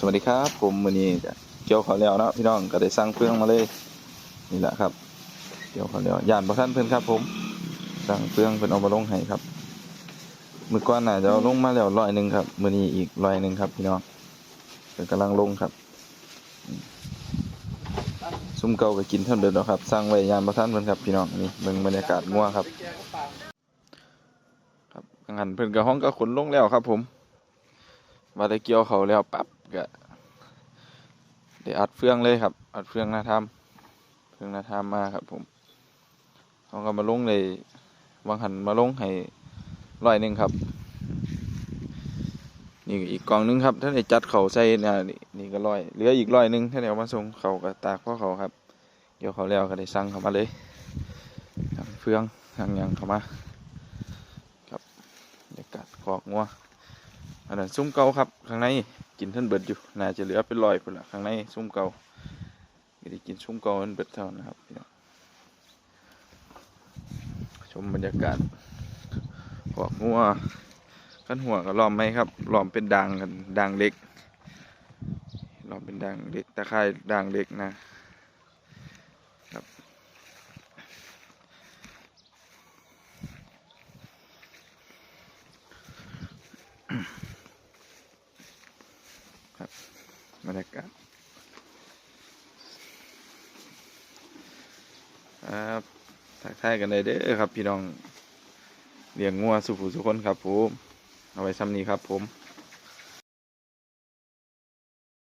สวัสดีครับผมมือนี้เกี่ยวเขาแล้วเนาะพี่น้องก็ได้สั่งเครื่องมาเลยนี่แหละครับเกี่ยวเขาแล้วยานพระท่านเพิ่อนครับ ผมสั่งเครื่องเพิ่นเอามาลงให้ครับมือก่อนน่ะจะเอาลงมาแล้วร้อยหนึ่งครับมือนี้อีกร้อยหนึ่งครับ พี่น้องกำลังลงครับซุ่มเก่าไปกินเท่าเดิมแล้วครับสั่งไว้ยานพระท่านเพิ่อนครับพี่น้องนี่เบิ่งบรรยากาศงัวครับ ครับงันเพิ่อนก็ห้องก็ขนลงแล้วครับ ผมว่าได้เกี่ยวเขาแล้วปั๊บ ก็ได้อัดเฟืองเลยครับ อัดเฟืองน้าทำเฟืองน้าทำมาครับ ผมเขาก็มาลงเลยวางหันมาลงให้ร้อยหนึ่งครับ นี่อีกกองหนึงครับท่านได้จัดเขาใส่นะนี่นี่ก็ร้อยเหลืออีกร้อยหนึ่งท่านได้เอามาส่งเขาก็ตากพ่อเขาครับเดี๋ยวเขาแล้วก็ได้สั่งเขามาเลยสั่งเฟืองสั่งยังเขามาครับรรยากาศคอกงัว อันนั้นซุ้มเก่าครับ ข้างในกินท่านเบิดอยู่ น่าจะเหลือเป็นรอยพุ่นละข้างในซุ้มเก่าไม่ได้กินซุ้มเก่ามันเบิดเท่านะครับชมบรรยากาศคอกงัวขั้นหัวก็ล้อมไหมครับล้อมเป็นด่างกันด่างเล็กล้อมเป็นด่างเล็กตะไคร่ด่างเล็กนะครับ บรรยากาศครับทักทายกันเลยเด้อครับ พี่น้องเลี้ยงงัวสุขุสุคนครับผม เอาไว้ซ้ำนี้ครับผม